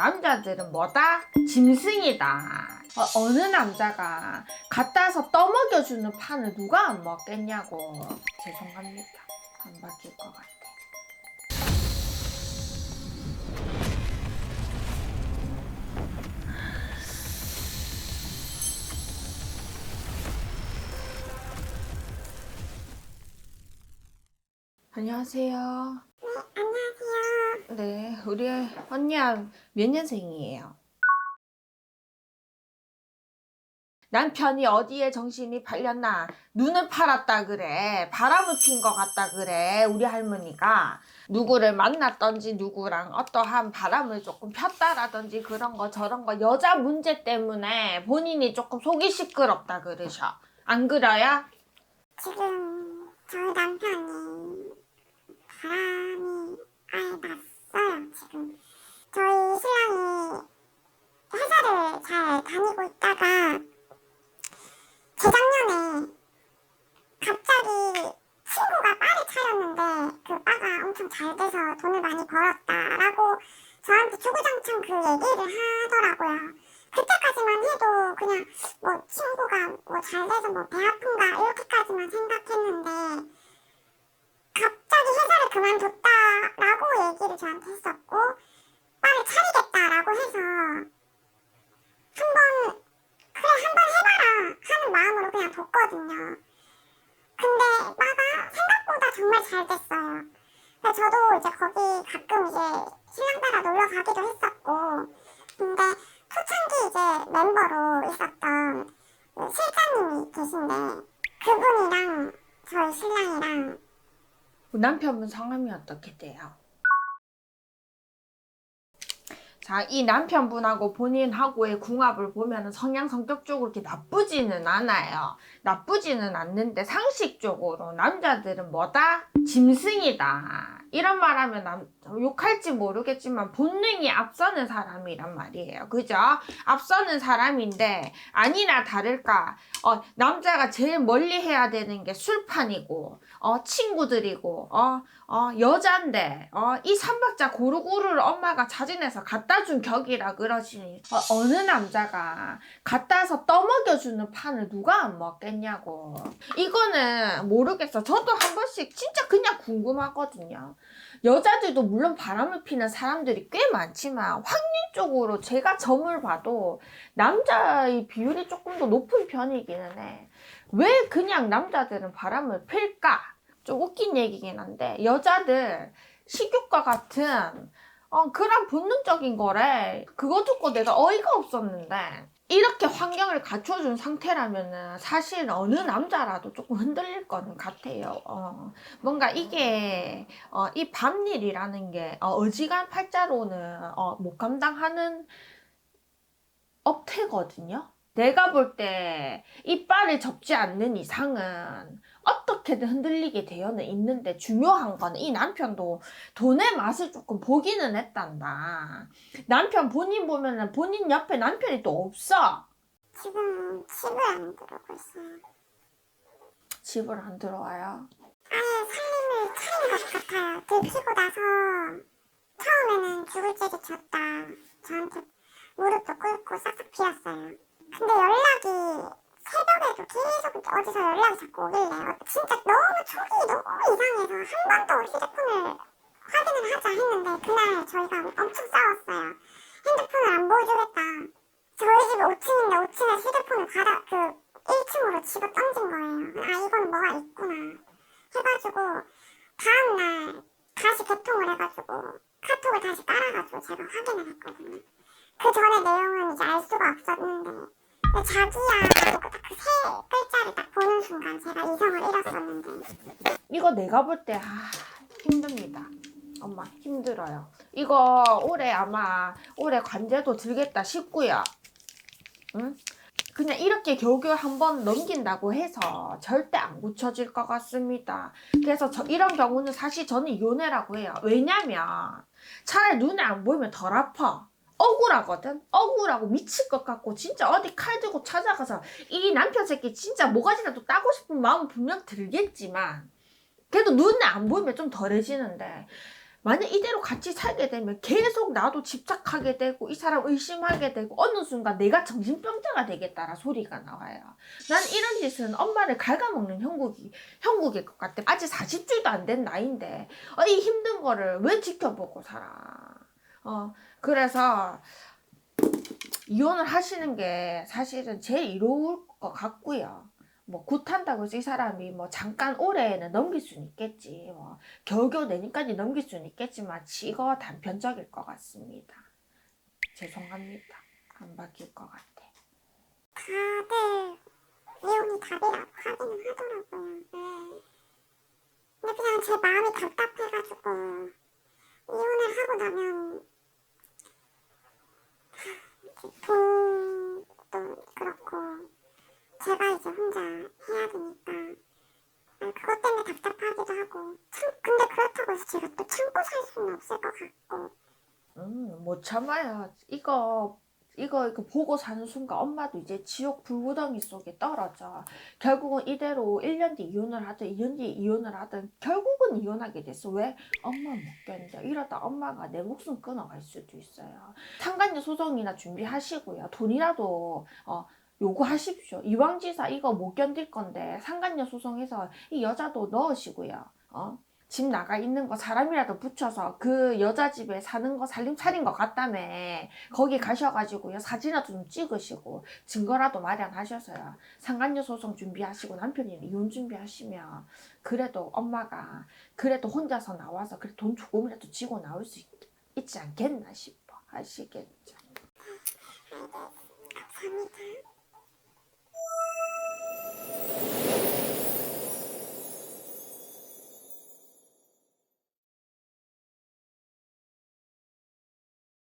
남자들은 뭐다? 짐승이다. 어, 느 남자가 갖다 와서 떠먹여주는 판을 누가 안 먹겠냐고. 죄송합니다. 안 바뀔 것 같아. 안녕하세요. 네, 우리 언니야 몇 년생이에요? 남편이 어디에 정신이 팔렸나? 눈을 팔았다 그래. 바람을 핀 것 같다 그래. 우리 할머니가 누구를 만났던지 누구랑 어떠한 바람을 조금 폈다라든지 그런 거 저런 거 여자 문제 때문에 본인이 조금 속이 시끄럽다 그러셔. 안 그래요? 지금 저희 남편이 아예 저희 신랑이 회사를 잘 다니고 있다가 재작년에 갑자기 친구가 바를 차렸는데 그 바가 엄청 잘 돼서 돈을 많이 벌었다라고 저한테 주구장창 그 얘기를 하더라고요. 그때까지만 해도 그냥 뭐 친구가 뭐 잘 돼서 뭐 배 아픈가 이렇게까지만 생각했는데 갑자기 회사를 그만뒀다라고 얘기를 저한테 했었고 빨리 차리겠다라고 해서 한번 그래 한번 해봐라 하는 마음으로 그냥 뒀거든요. 근데 마가 생각보다 정말 잘 됐어요. 저도 이제 거기 가끔 이제 신랑 따라 놀러 가기도 했었고 남편분 성함이 어떻게 돼요? 자, 이 남편분하고 본인하고의 궁합을 보면 성향 성격적으로 그렇게 나쁘지는 않아요. 나쁘지는 않는데 상식적으로 남자들은 뭐다? 짐승이다. 이런 말 하면 남, 욕할지 모르겠지만 본능이 앞서는 사람이란 말이에요. 그죠? 앞서는 사람인데 아니나 다를까 어, 남자가 제일 멀리 해야 되는 게 술판이고 어, 친구들이고 어, 어, 여잔데 어, 이 삼박자 고루고루를 엄마가 자진해서 갖다 준 격이라 그러시니 어, 어느 남자가 갖다 와서 떠먹여주는 판을 누가 안 먹겠냐고. 이거는 모르겠어. 저도 한 번씩 진짜 그냥 궁금하거든요. 여자들도 물론 바람을 피는 사람들이 꽤 많지만 확률적으로 제가 점을 봐도 남자의 비율이 조금 더 높은 편이기는 해. 왜 그냥 남자들은 바람을 필까? 좀 웃긴 얘기긴 한데 여자들 식욕과 같은 어, 그런 본능적인 거래. 그거 듣고 내가 어이가 없었는데 이렇게 환경을 갖춰준 상태라면은 사실 어느 남자라도 조금 흔들릴 거는 같아요. 어, 뭔가 이게 어, 이 밤일이라는 게 어, 어지간 팔자로는 어, 못 감당하는 업태거든요. 내가 볼 때 이빨을 접지 않는 이상은 어떻게든 흔들리게 되어는 있는데 중요한 거는 이 남편도 돈의 맛을 조금 보기는 했단다. 남편 본인 보면은 본인 옆에 남편이 또 없어. 지금 집을 안 들어오고 있어요. 집을 안 들어와요. 아예 살림을 차린 것 같아요. 들키고 나서 처음에는 죽을 죄를 졌다. 저한테 무릎도 꿇고 싹싹 빌었어요. 근데 연락이 새벽에도 계속 어디서 연락이 자꾸 오길래 어, 진짜 너무 촉이 너무 이상해서 한번더 휴대폰을 확인을 하자 했는데 그날 저희가 엄청 싸웠어요. 핸드폰을 안 보여주겠다. 저희 집이 5층인데 5층에 휴대폰을 받아 그 1층으로 집어 던진 거예요. 아 이건 뭐가 있구나 해가지고 다음날 다시 개통을 해가지고 카톡을 다시 깔아가지고 제가 확인을 했거든요. 그 전에 내용은 이제 알 수가 없었는데 자기야 하고 딱그 세 글자를 딱 보는 순간 제가 이성을 잃었었는데 이거 내가 볼 때 아, 힘듭니다. 엄마 힘들어요. 이거 올해 아마 올해 관제도 들겠다 싶고요. 응? 그냥 이렇게 겨우겨우 한번 넘긴다고 해서 절대 안 고쳐질 것 같습니다. 그래서 저 이런 경우는 사실 저는 이혼해라고 해요. 왜냐면 차라리 눈에 안 보이면 덜 아파. 억울하거든? 억울하고 미칠 것 같고 진짜 어디 칼 들고 찾아가서 이 남편 새끼 진짜 모가지라도 따고 싶은 마음은 분명 들겠지만 그래도 눈에 안 보이면 좀 덜해지는데 만약 이대로 같이 살게 되면 계속 나도 집착하게 되고 이 사람 의심하게 되고 어느 순간 내가 정신병자가 되겠다라 소리가 나와요. 난 이런 짓은 엄마를 갉아먹는 형국이 형국일 것 같아. 아직 40줄도 안 된 나이인데 어, 이 힘든 거를 왜 지켜보고 살아? 어 그래서 이혼을 하시는 게 사실은 제일 이로울 것 같고요. 뭐 굿한다고 해서 이 사람이 뭐 잠깐 올해는 넘길 수는 있겠지. 뭐 겨우겨우 내년까지 넘길 수는 있겠지만 이거 단편적일 것 같습니다. 죄송합니다. 안 바뀔 것 같아. 다들 이혼이 답이라고 하기는 하더라고요. 네. 근데 그냥 제 마음이 답답해가지고 이혼을 하고 나면 이렇게 돈도 그렇고. 제가 이제 혼자 해야 되니까. 아, 그것 때문에 답답하기도 하고. 참 근데 그렇다고 해서 제가 또 참고 살 수는 없을 것 같고. 음, 못 참아요. 이거 이거 이거 보고 사는 순간 엄마도 이제 지옥 불구덩이 속에 떨어져. 결국은 이대로 1년 뒤 이혼을 하든 2년 뒤 이혼을 하든 결국은 이혼하게 됐어. 왜? 엄마 못 견뎌. 이러다 엄마가 내 목숨 끊어갈 수도 있어요. 상간녀 소송이나 준비하시고요. 돈이라도 어, 요구하십시오. 이왕지사 이거 못 견딜 건데 상간녀 소송해서 이 여자도 넣으시고요. 어? 집 나가 있는 거 사람이라도 붙여서 그 여자 집에 사는 거 살림 차린 것 같다며. 거기 가셔가지고요 사진이라도 좀 찍으시고 증거라도 마련하셔서요. 상간녀 소송 준비하시고 남편이 이혼 준비하시면 그래도 엄마가 그래도 혼자서 나와서 그래 돈 조금이라도 지고 나올 수 있, 있지 않겠나 싶어. 아시겠죠?